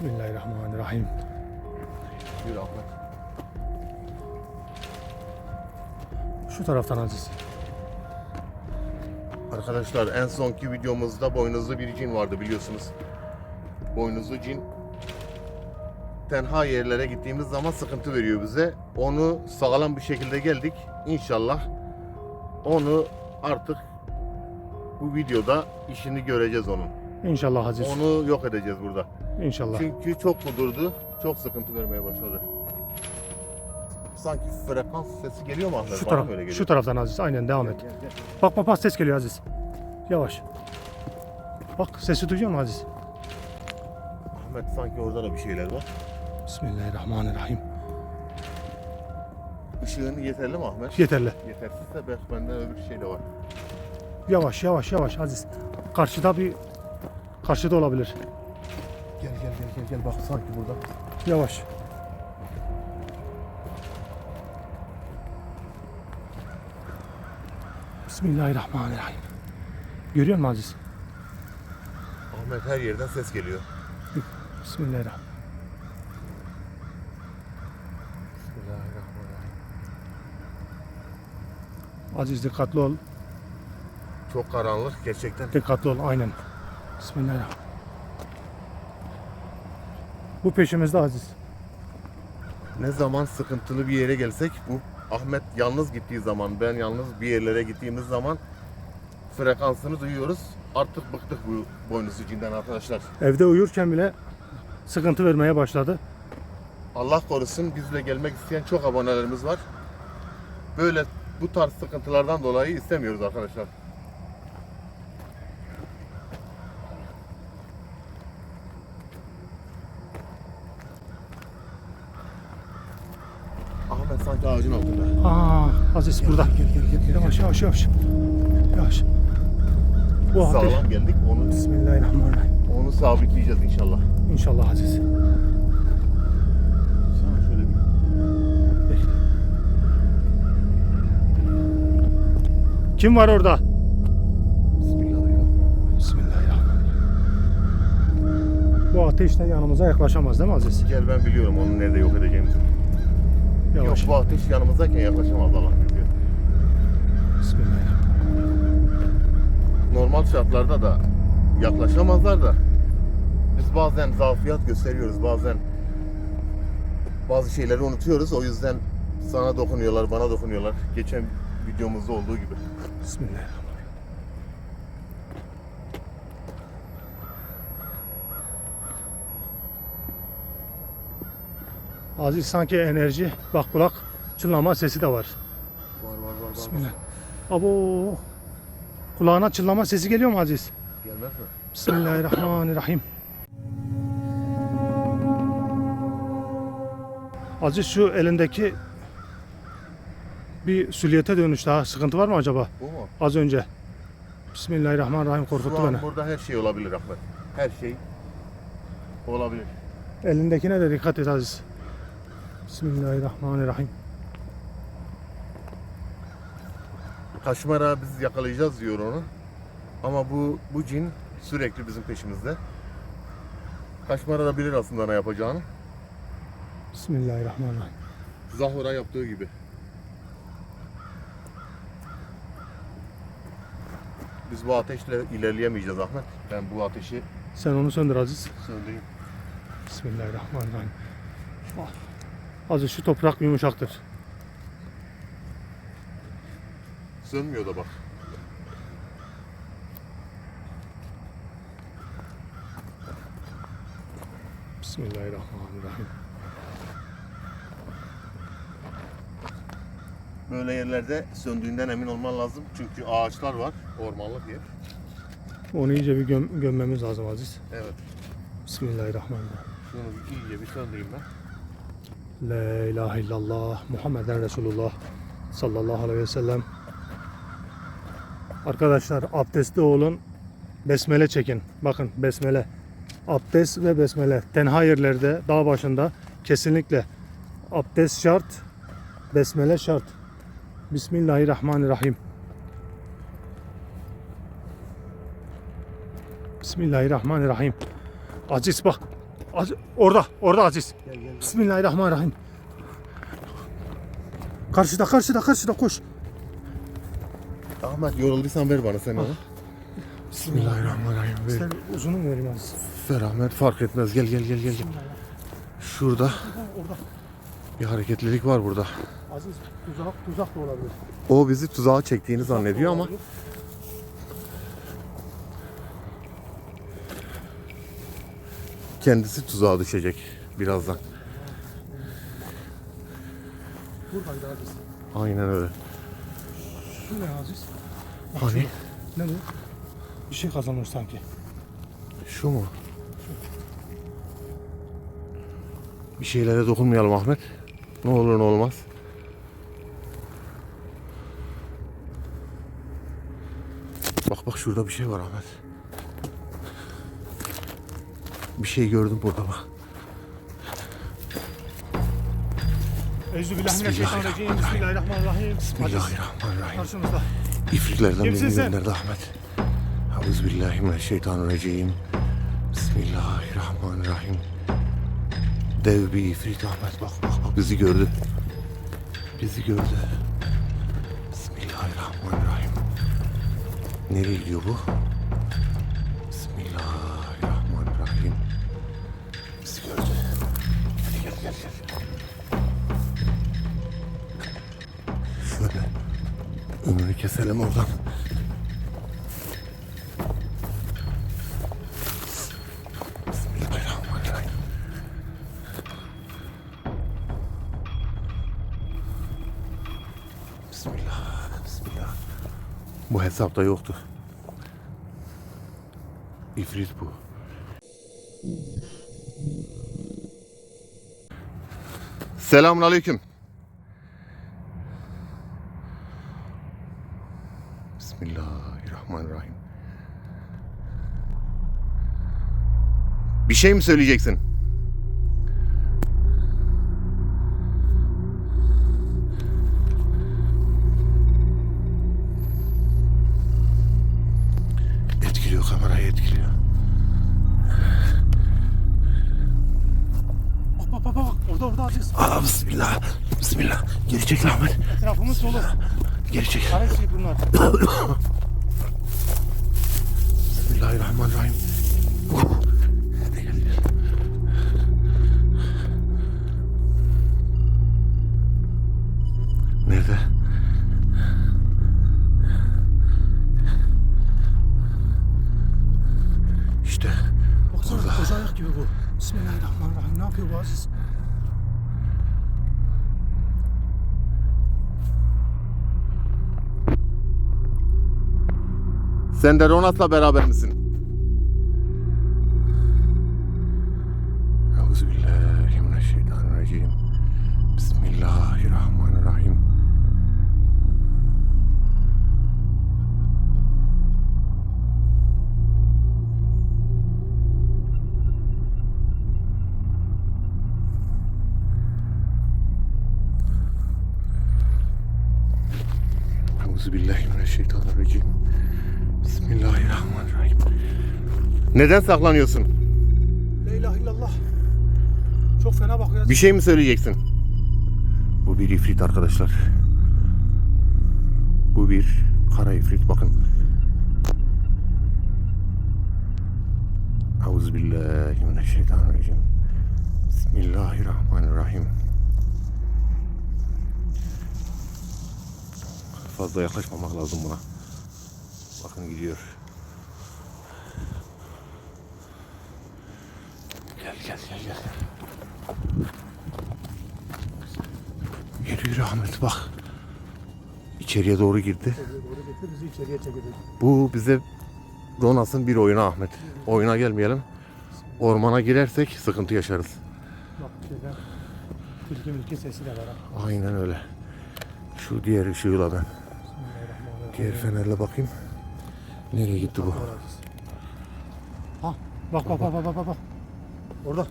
Bismillahirrahmanirrahim. Yürü Ahmet. Şu taraftan Aziz. Arkadaşlar en sonki videomuzda boynuzlu bir cin vardı biliyorsunuz. Boynuzlu cin tenha yerlere gittiğimiz zaman sıkıntı veriyor bize. Onu sağlam bir şekilde geldik. İnşallah onu artık bu videoda işini göreceğiz onun. İnşallah Aziz. Onu yok edeceğiz burada. İnşallah. Çünkü çok mu durdu? Çok sıkıntı vermeye başladı. Sanki frekans sesi geliyor mu Ahmet? Şu Bana taraf, mı öyle geliyor? şu taraftan Aziz. Aynen devam et. Gel, gel. Bak bak bak ses geliyor Aziz. Yavaş. Bak sesi duyuyor musun Aziz? Ahmet sanki orada da bir şeyler var. Bismillahirrahmanirrahim. Işığın yeterli mi Ahmet? Yeterli. Yetersizse belki bende öbür şey de var. Yavaş yavaş yavaş Aziz. Karşıda bir karşıda olabilir. Gel gel bak sanki burada. Yavaş. Bismillahirrahmanirrahim. Görüyor musun Aziz? Ahmet her yerden ses geliyor. Bismillahirrahmanirrahim. Aziz dikkatli ol. Çok karanlık gerçekten. Dikkatli ol aynen. Bismillahirrahmanirrahim. Bu peşimizde Aziz. Ne zaman sıkıntılı bir yere gelsek bu Ahmet yalnız gittiği zaman ben yalnız bir yerlere gittiğimiz zaman frekansını duyuyoruz. Artık bıktık bu boynuzlu cinden arkadaşlar. Evde uyurken bile sıkıntı vermeye başladı. Allah korusun bizle gelmek isteyen çok abonelerimiz var. Böyle bu tarz sıkıntılardan dolayı istemiyoruz arkadaşlar. Ahmet sanki ağacın altında. Aa, Aziz burada. Yavaş yavaş yavaş. Yavaş. Bu ateş. Sağlam geldik. Onu Bismillahirrahmanirrahim. onu sabitleyeceğiz inşallah. İnşallah Aziz. Sana şöyle bir Kim var orada? Bismillahirrahmanirrahim. Bismillahirrahmanirrahim. Bu ateşle yanımıza yaklaşamaz değil mi Aziz? Gel ben biliyorum onu nerede yok edeceğimizi. Yavaş. Yok bu ateş yanımızdayken yaklaşamaz Allah. Bismillahirrahmanirrahim. normal şartlarda da yaklaşamazlar da biz bazen zafiyet gösteriyoruz bazen bazı şeyleri unutuyoruz o yüzden sana dokunuyorlar bana dokunuyorlar geçen videomuzda olduğu gibi Bismillahirrahmanirrahim. Aziz sanki enerji, bak kulak çınlama sesi de var. var var var, var. Bismillah. Abo. Kulağına çınlama sesi geliyor mu Aziz? gelmez mi? Bismillahirrahmanirrahim. Aziz şu elindeki bir süliyete dönüştü ha. Sıkıntı var mı acaba? Bu mu? Az önce. Bismillahirrahmanirrahim korkuttu beni. burada her şey olabilir Ahmet her şey olabilir Elindekine de dikkat et Aziz. Bismillahirrahmanirrahim. Kaşmara biz yakalayacağız diyor onu ama bu bu cin sürekli bizim peşimizde Kaşmara da bilir aslında ne yapacağını Bismillahirrahmanirrahim. Zahura yaptığı gibi. Biz bu ateşle ilerleyemeyeceğiz Ahmet. Ben bu ateşi Sen onu söndür Aziz. söndüreyim. Bismillahirrahmanirrahim. Ah. Aziz şu toprak yumuşaktır. Sönmüyor da bak. Bismillahirrahmanirrahim. Böyle yerlerde söndüğünden emin olman lazım. Çünkü ağaçlar var. Ormanlık yer. Onu iyice bir göm- gömmemiz lazım Aziz. Evet. Bismillahirrahmanirrahim. Şunu bir iyice bir söndüreyim ben. La ilahe illallah Muhammeden Resulullah sallallahu aleyhi ve sellem. Arkadaşlar abdestli olun. Besmele çekin. Bakın besmele. Abdest ve besmele. Tenha yerlerde, dağ başında kesinlikle abdest şart, besmele şart. Bismillahirrahmanirrahim. Bismillahirrahmanirrahim. Aziz bak. Aziz, orada, orada Aziz. Bismillahirrahmanirrahim. Karşıda, karşıda, karşıda koş. Ahmet yorulduysan ver bana sen onu. Bismillahirrahmanirrahim. Sen uzunu mu vereyim Aziz? Ver Ahmet fark etmez. Gel gel gel gel. gel. Şurada Orada. bir hareketlilik var burada. Aziz tuzak, tuzak da olabilir. O bizi tuzağa çektiğini zannediyor ama kendisi tuzağa düşecek birazdan. Buradaydı Aziz. Aynen öyle. Şu ne Aziz? Hani? Ne bu? Bir şey kazanmış sanki. Şu mu? Bir şeylere dokunmayalım Ahmet. Ne olur ne olmaz. Bak bak şurada bir şey var Ahmet. Bir şey gördüm burada bak. Euzubillahimineşşeytanirracim. Bismillahirrahmanirrahim. Bismillahirrahmanirrahim. karşımızda. İfritlerden Kimsin birini sen? gönderdi Ahmet. Euzubillahimineşşeytanirracim. Bismillahirrahmanirrahim. Dev bir ifrit Ahmet bak bak bak bizi gördü. Bizi gördü. Bismillahirrahmanirrahim. Nereye gidiyor bu? Bismillahirrahmanirrahim. Bizi gördü. Gel gel gel gel. Şöyle ömrünü keselim oradan. Bismillahirrahmanirrahim. Bismillah, bismillah. Bu hesapta yoktu. İfrit bu. Selamun aleyküm. Bismillahirrahmanirrahim. Bir şey mi söyleyeceksin? Etkiliyor kamerayı etkiliyor. Bak bak bak bak. Orada orada Aziz. Aa, bismillah. Bismillah. Geri çekil Ahmet. Etrafımız dolu. Geri çekil. Karesi bunlar. Bismillahirrahmanirrahim. Uh. Sen de Ronat'la beraber misin? Euzubillahimineşşeytanirracim. Bismillahirrahmanirrahim. Euzubillahimineşşeytanirracim. Bismillahirrahmanirrahim. Neden saklanıyorsun? La ilahe illallah. Çok fena bakıyor. Bir şey mi söyleyeceksin? Bu bir ifrit arkadaşlar. Bu bir kara ifrit bakın. Euzubillahimineşşeytanirracim. Bismillahirrahmanirrahim. Fazla yaklaşmamak lazım buna. Bakın gidiyor. Gel gel gel gel. Yürü yürü Ahmet bak. İçeriye doğru girdi. Bu bize Ronas'ın bir oyunu Ahmet. Oyuna gelmeyelim. Ormana girersek sıkıntı yaşarız. Bak şeyden. Tilki milki sesi de var. Aynen öyle. Şu diğer ışığıyla ben. Diğer fenerle bakayım. Nereye gitti bu? Aziz. Bak bak bak bak bak bak. Orada.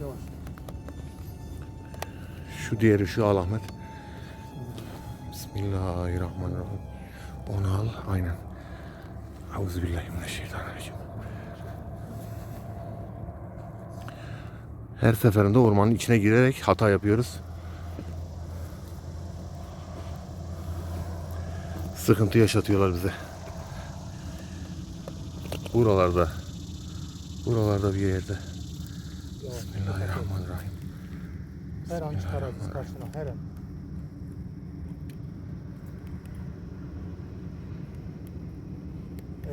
Yavaş. Şu diğeri şu al Ahmet. Bismillahirrahmanirrahim. Onu al aynen. Euzubillahimineşşeytanirracim. Her seferinde ormanın içine girerek hata yapıyoruz. Sıkıntı yaşatıyorlar bize. Buralarda. Buralarda bir yerde. Bismillahirrahmanirrahim. Her an çıkarırız karşına her an.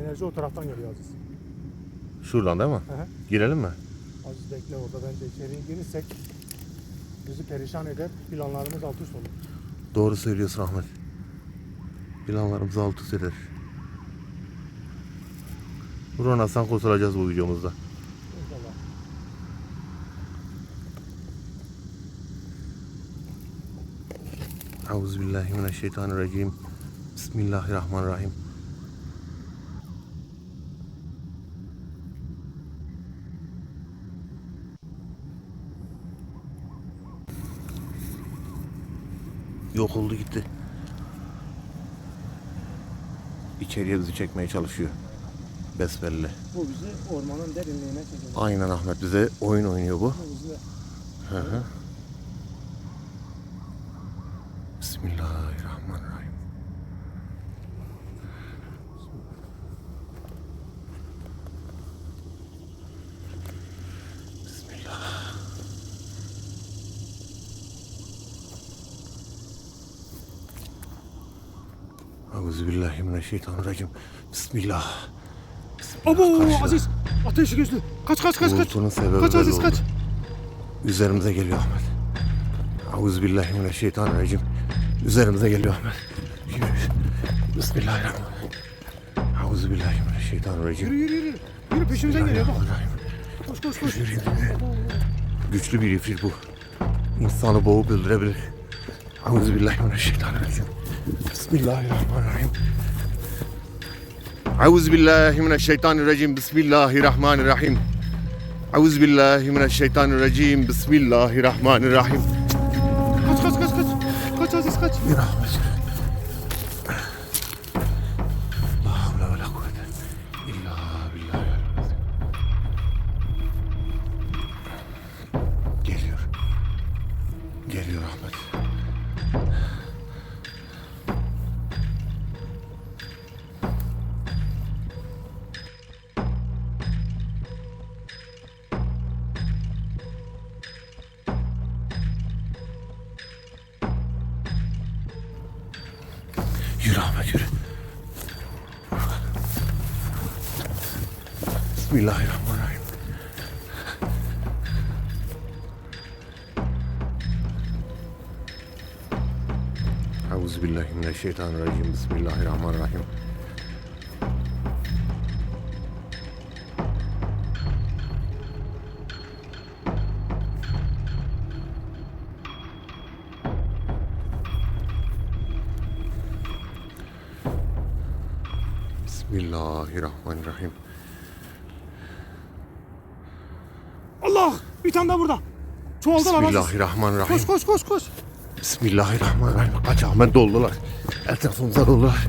Enerji o taraftan geliyor Aziz. Şuradan değil mi? Hı hı. Girelim mi? Aziz bekle orada bence içeriye girirsek bizi perişan eder. Planlarımız alt üst olur. Doğru söylüyorsun Ahmet. Planlarımızı alt üst eder. Ronas'tan kurtulacağız bu videomuzda. Euzubillahimineşşeytanirracim. Bismillahirrahmanirrahim. Yok oldu gitti. İçeriye bizi çekmeye çalışıyor. Besbelli. Bu bizi ormanın derinliğine çekecek. Aynen Ahmet bize oyun oynuyor bu. Hı hı. Bismillahirrahmanirrahim. Bismillah. Euzubillahimineşşeytanirracim. Bismillah. Bismillah. Abo Karşıda. Aziz ateşi gözlü. Kaç kaç kaç kaç. Uğultunun sebebi Kaç Aziz oldu. kaç. Üzerimize geliyor Ahmet. Euzubillahimineşşeytanirracim. Üzerimize geliyor Ahmet. Bismillahirrahmanirrahim. Euzubillahimineşşeytanirracim. Yürü yürü yürü. Yürü peşimizden geliyor bak. Koş koş koş. Yürü, yürü. Güçlü bir ifrit bu. İnsanı boğup öldürebilir. Euzubillahimineşşeytanirracim. Bismillahirrahmanirrahim. Euzubillahimineşşeytanirracim. Bismillahirrahmanirrahim. Euzubillahimineşşeytanirracim. Bismillahirrahmanirrahim. Kaç kaç kaç kaç. Kaç Aziz kaç. Bir rahmet. La Bismillahirrahmanirrahim. Euzubillahimineşşeytanirracim. Bismillahirrahmanirrahim. Bismillahirrahmanirrahim. Allah bir tane daha burada. Çoğaldılar Aziz. Bismillahirrahmanirrahim. Koş koş koş koş. Bismillahirrahmanirrahim. Kaç Ahmet doldular. Etrafımıza doldular.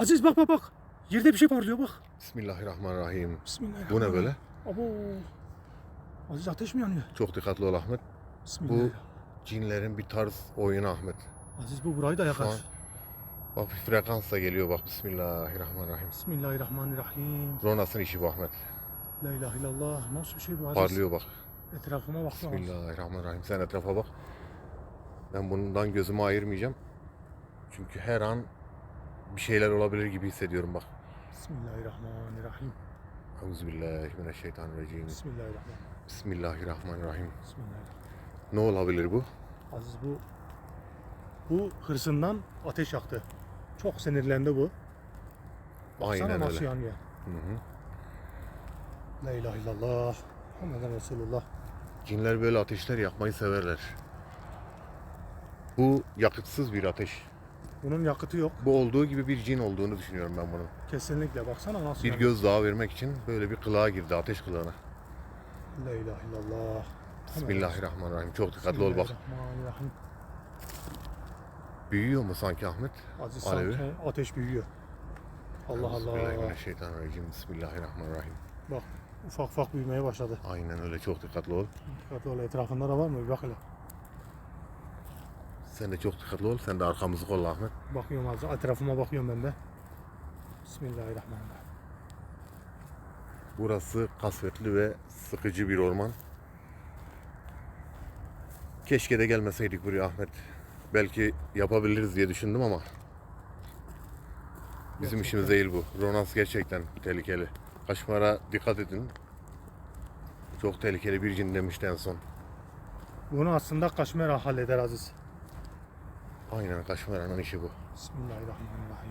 Aziz bak bak bak. Yerde bir şey parlıyor bak. Bismillahirrahmanirrahim. Bu ne böyle? Abo. Aziz ateş mi yanıyor? Çok dikkatli ol Ahmet. Bismillahirrahmanirrahim. Cinlerin bir tarz oyunu Ahmet. Aziz bu burayı da yakar. Şu an- Bak bir frekansla geliyor bak. Bismillahirrahmanirrahim. Bismillahirrahmanirrahim. Ronas'ın işi bu Ahmet. La ilahe illallah. Nasıl bir şey bu Aziz? Parlıyor bak. Etrafıma. Aziz. Bismillahirrahmanirrahim. Sen etrafa bak. Ben bundan gözümü ayırmayacağım. Çünkü her an bir şeyler olabilir gibi hissediyorum bak. Bismillahirrahmanirrahim. Euzubillahimineşşeytanirracim. Bismillahirrahmanirrahim. Bismillahirrahmanirrahim. Bismillahirrahmanirrahim. Ne olabilir bu? Aziz bu Bu hırsından ateş yaktı. Çok sinirlendi bu. Baksana Aynen nasıl öyle. yanıyor. Hı hı. La ilahe illallah. Muhammeden Resulullah. Cinler böyle ateşler yakmayı severler. Bu yakıtsız bir ateş. Bunun yakıtı yok. Bu olduğu gibi bir cin olduğunu düşünüyorum ben bunun. Kesinlikle. Baksana nasıl Bir yanıyor. gözdağı vermek için böyle bir kılığa girdi, ateş kılığına. La ilahe illallah. Bismillahirrahmanirrahim. Çok dikkatli ol bak. Bismillahirrahmanirrahim. Büyüyor mu sanki Ahmet? Aziz Alevi. sanki ateş büyüyor. Allah Allah. Bismillahirrahmanirrahim. Bismillahirrahmanirrahim. Bak ufak ufak büyümeye başladı. Aynen öyle çok dikkatli ol. Dikkatli ol etrafında da var mı? Bir bak hele. Sen de çok dikkatli ol. Sen de arkamızı kolla Ahmet. Bakıyorum az. Etrafıma bakıyorum ben de. Bismillahirrahmanirrahim. Burası kasvetli ve sıkıcı bir orman. Keşke de gelmeseydik buraya Ahmet. Belki yapabiliriz diye düşündüm ama bizim Gerçekten. işimiz değil bu. Ronas gerçekten tehlikeli. Kaşmara dikkat edin. Çok tehlikeli bir cin demişti en son. Bunu aslında Kaşmera halleder Aziz. Aynen Kaşmara'nın işi bu. Bismillahirrahmanirrahim.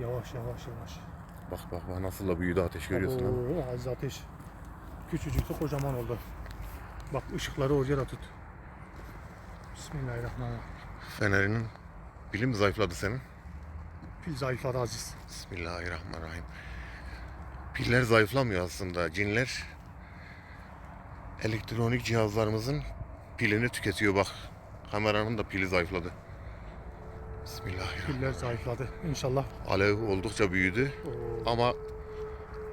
Yavaş yavaş yavaş. Bak bak bak nasıl da büyüdü ateş görüyorsun ha. Oo, Aziz ateş. Küçücüktü kocaman oldu. Bak ışıkları oraya da tut. Bismillahirrahmanirrahim. Fenerinin pili mi zayıfladı senin? Pil zayıfladı Aziz. Bismillahirrahmanirrahim. Piller zayıflamıyor aslında. Cinler elektronik cihazlarımızın pilini tüketiyor bak. Kameranın da pili zayıfladı. Bismillahirrahmanirrahim. Piller zayıfladı. İnşallah. Alev oldukça büyüdü Oo, ama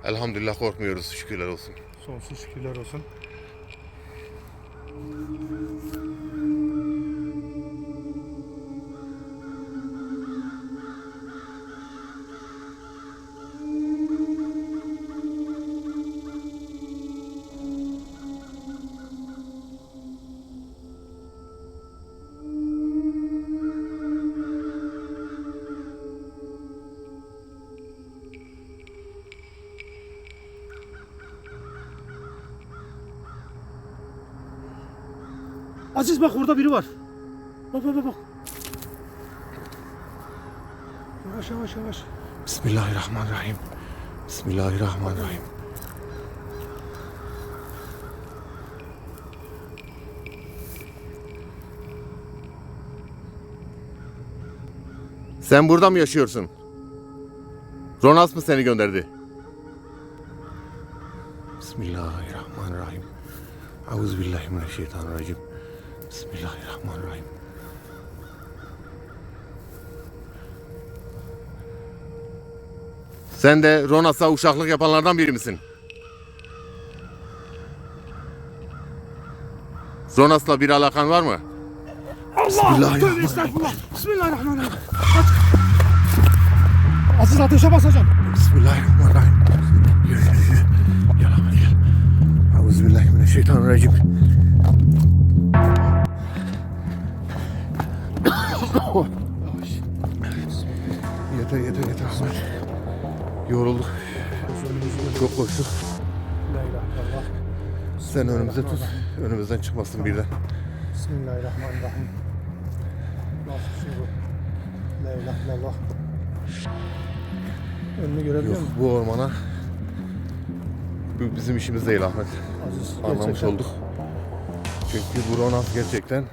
elhamdülillah korkmuyoruz şükürler olsun. sonsuz şükürler olsun. Aziz bak orada biri var. Bak bak bak bak. Yavaş yavaş yavaş. Bismillahirrahmanirrahim. Bismillahirrahmanirrahim. Sen burada mı yaşıyorsun? Ronas mı seni gönderdi? Bismillahirrahmanirrahim. Euzubillahimineşşeytanirracim. Bismillahirrahmanirrahim. Sen de Ronas'a uşaklık yapanlardan biri misin? Ronas'la bir alakan var mı? Allah! Tövbe estağfurullah. Bismillahirrahmanirrahim. Kaç. Aziz ateşe basacağım. Bismillahirrahmanirrahim. Yürü yürü yürü. Gel gel. Euzubillahimineşşeytanirracim. Yeter yeter yeter Ahmet. Yorulduk. Çok koştuk. Sen önümüze tut. Önümüzden çıkmasın birden. Bismillahirrahmanirrahim. Nasıl bir şey bu? La ilahe illallah. Önünü görebiliyor Yok musun? bu ormana bu bizim işimiz değil Ahmet. Aziz Anlamış gerçekten. olduk. Çünkü bu Ronas gerçekten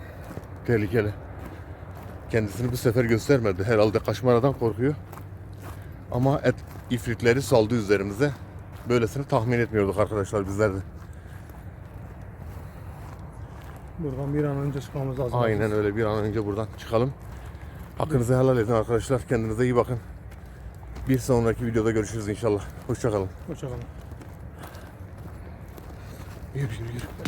tehlikeli. Kendisini bu sefer göstermedi. Herhalde kaşmaradan korkuyor. Ama et ifritleri saldı üzerimize. Böylesini tahmin etmiyorduk arkadaşlar bizler de. Buradan bir an önce çıkmamız lazım. Aynen öyle bir an önce buradan çıkalım. Hakkınızı helal edin arkadaşlar. Kendinize iyi bakın. Bir sonraki videoda görüşürüz inşallah. Hoşçakalın. Hoşçakalın. Yürü yürü yürü.